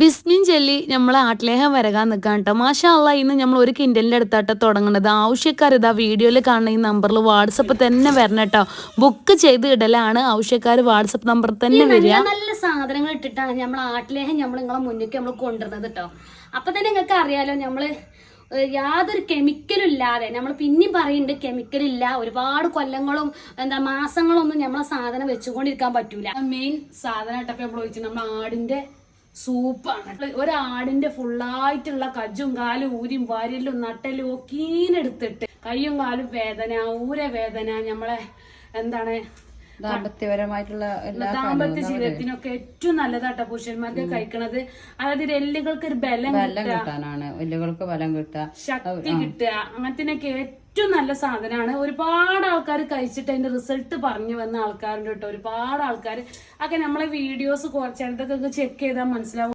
Bismin jelly നമ്മളെ ആട്ടിലേഹം വരകാൻ നിൽക്കാൻ കേട്ടോ മാഷാല്ല ഇന്ന് നമ്മൾ ഒരു കിൻഡലിന്റെ അടുത്തായിട്ട് തുടങ്ങണത്. ആവശ്യക്കാർ ഇതാ വീഡിയോയിൽ കാണുന്ന ഈ നമ്പറിൽ വാട്സപ്പ് തന്നെ വരണം കേട്ടോ ബുക്ക് ചെയ്ത് ഇടലാണ് ആവശ്യക്കാർ വാട്സപ്പ് നമ്പർ തന്നെ വരിക. നല്ല സാധനങ്ങൾ ഇട്ടിട്ടാണ് നമ്മൾ ആട്ടിലേഹം നമ്മൾ നിങ്ങളെ മുന്നിലേക്ക് നമ്മൾ കൊണ്ടുവരുന്നത് കേട്ടോ അപ്പം തന്നെ നിങ്ങൾക്ക് അറിയാലോ നമ്മൾ യാതൊരു കെമിക്കലും ഇല്ലാതെ നമ്മൾ പിന്നെയും പറയുന്നുണ്ട് കെമിക്കലില്ല ഒരുപാട് കൊല്ലങ്ങളും എന്താ മാസങ്ങളൊന്നും നമ്മളെ സാധനം വെച്ചുകൊണ്ടിരിക്കാൻ പറ്റൂല. മെയിൻ സാധനമായിട്ടൊക്കെ നമ്മൾ ചോദിച്ചു നമ്മൾ ആടിന്റെ സൂപ്പാണ്. ഒരാടിന്റെ ഫുള്ളായിട്ടുള്ള കജ്ജും കാലും ഊരിയും വരലും നട്ടലും ഒക്കെ എടുത്തിട്ട് കയ്യും കാലും വേദന ഊര വേദന നമ്മളെ എന്താണ് ദാമ്പത്യപരമായിട്ടുള്ള ദാമ്പത്യ ജീവിതത്തിനൊക്കെ ഏറ്റവും നല്ലതാട്ടോ പുരുഷന്മാർക്ക് കഴിക്കണത്. അതായത് എല്ലുകൾക്ക് ഒരു ബലം ബലം കിട്ടാനാണ്. എല്ലുകൾക്ക് ബലം കിട്ടുക. ശക്തി കിട്ടുക. അങ്ങനത്തിനൊക്കെ ഏറ്റവും നല്ല സാധനമാണ്. ഒരുപാട് ആൾക്കാർ കഴിച്ചിട്ട് അതിന്റെ റിസൾട്ട് പറഞ്ഞു വന്ന ആൾക്കാരുണ്ട് കേട്ടോ. ഒരുപാട് ആൾക്കാർ ഒക്കെ നമ്മളെ വീഡിയോസ് കുറച്ചിടത്തൊക്കെ ചെക്ക് ചെയ്താൽ മനസ്സിലാവും.